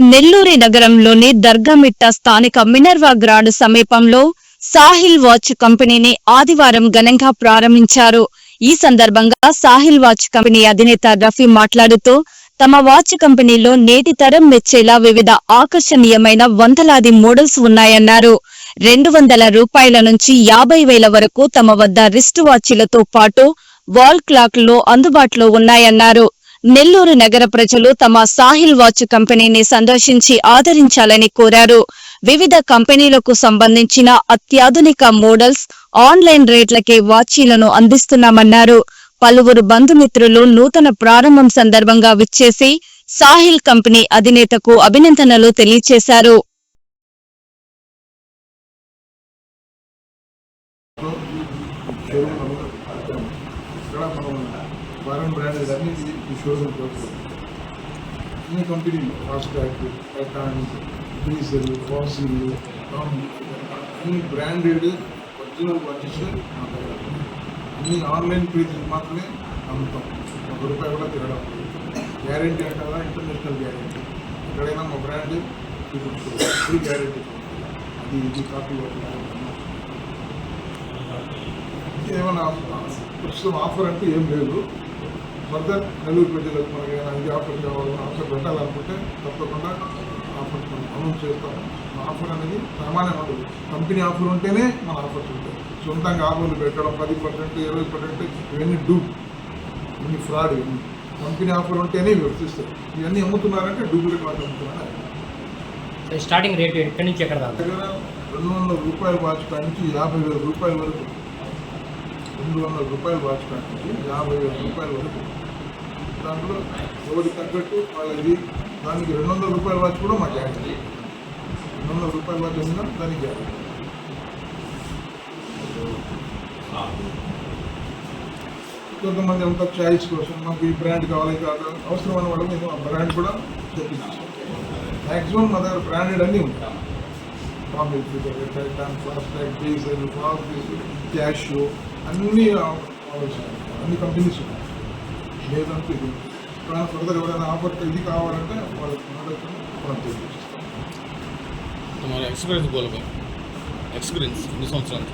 నెల్లూరి నగరంలోని దర్గామిట్ట స్థానిక Minerva grad సమీపంలో సాహిల్ వాచ్ కంపెనీని ఆదివారం ఘనంగా ప్రారంభించారు. ఈ సందర్భంగా సాహిల్ వాచ్ కంపెనీ అధినేత రఫీ మాట్లాడుతూ తమ వాచ్ కంపెనీలో నేటి తరం మెచ్చేలా వివిధ ఆకర్షణీయమైన వందలాది మోడల్స్ ఉన్నాయన్నారు. రెండు వందల రూపాయల నుంచి యాభై వేల వరకు తమ వద్ద రిస్ట్ వాచీలతో పాటు వాల్ క్లాక్లు అందుబాటులో ఉన్నాయన్నారు. నెల్లూరు నగర ప్రజలు తమ సాహిల్ వాచ్ కంపెనీని సందర్శించి ఆదరించాలని కోరారు. వివిధ కంపెనీలకు సంబంధించిన అత్యాధునిక మోడల్స్ ఆన్లైన్ రేట్లకే వాచీలను అందిస్తున్నామన్నారు. పలువురు బంధుమిత్రులు నూతన ప్రారంభం సందర్భంగా విచ్చేసి సాహిల్ కంపెనీ అధినేతకు అభినందనలు తెలియజేశారు ఇక్కడ మనం ఫారెన్ బ్రాండెడ్ అన్ని ఈ షోరూమ్ కోసం అన్ని కంపెనీలు ఫాస్ట్రాక్ టైటాన్ డీజిల్ ఫాసిల్ అన్ని బ్రాండెడ్ ఒరిజినల్ పర్చేస్ మా దగ్గర అన్ని ఆన్లైన్ పేజెస్ మాత్రమే అమ్ముతాం. ఒక రూపాయి కూడా తిరగడం గ్యారంటీ అంటారా ఇంటర్నేషనల్ గ్యారంటీ ఎక్కడైనా మా బ్రాండ్ చూపించుకోవాలి ఫుల్ గ్యారంటీ అది ఇది కాపీ ఏమైనా ప్రస్తుతం ఆఫర్ అంటే ఏం లేదు. ఫర్దర్ నెల్లూరు ప్రజలకు మనకి ఇది ఆఫర్ కావాలని ఆఫర్ పెట్టాలనుకుంటే తప్పకుండా ఆఫర్ అనౌన్స్ చేస్తాము. మన ఆఫర్ అనేది సామాన్యం ఉండదు కంపెనీ ఆఫర్ ఉంటేనే మన ఆఫర్స్ ఉంటాయి. సొంతంగా ఆఫర్లు పెట్టడం పది పర్సెంట్ ఇరవై పర్సెంట్ ఇవన్నీ డూ. ఇవన్నీ ఫ్రాడ్ ఇవన్నీ. కంపెనీ ఆఫర్ ఉంటేనే వర్తిస్తాయి. ఇవన్నీ అమ్ముతున్నారంటే డూప్లికేట్ వాళ్ళు అమ్ముతున్నారు? స్టార్టింగ్ రేట్ ఎక్కడి నుంచి ఎక్కడ దగ్గర రెండు వందల రూపాయల వాచ్ నుంచి యాభై వేల రూపాయల వరకు రెండు వందల రూపాయలు వాచ్ నుంచి యాభై వేల రూపాయల వరకు దాంట్లో ఎవరికి తగ్గట్టు వాళ్ళది దానికి రెండు వందల రూపాయల వాచ్ కూడా మా గ్యారెంటీ. రెండు వందల రూపాయల వాచ్ ఉందా దానికి గ్యారెంటీ. కొంతమంది అంతా చాయిస్ కోసం మాకు ఈ బ్రాండ్ కావాలి కాదు అవసరమైన వాళ్ళు మేము ఆ బ్రాండ్ కూడా తెప్పించాం మ్యాక్సిమం మా దగ్గర బ్రాండెడ్ అన్నీ ఉంటాయి. Tom Hilfiger Titan FASTag Diesel fast అన్ని అన్ని కంపెనీస్ లేదంటే ఇది ఎప్పుడైనా ఫర్దర్ ఎవరైనా ఆఫర్ ఇది కావాలంటే వాళ్ళ ప్రోడక్ట్ని మనం ఎక్స్పీరియన్స్ గోల్గా ఎక్స్పీరియన్స్ ఎన్ని సంవత్సరాలు?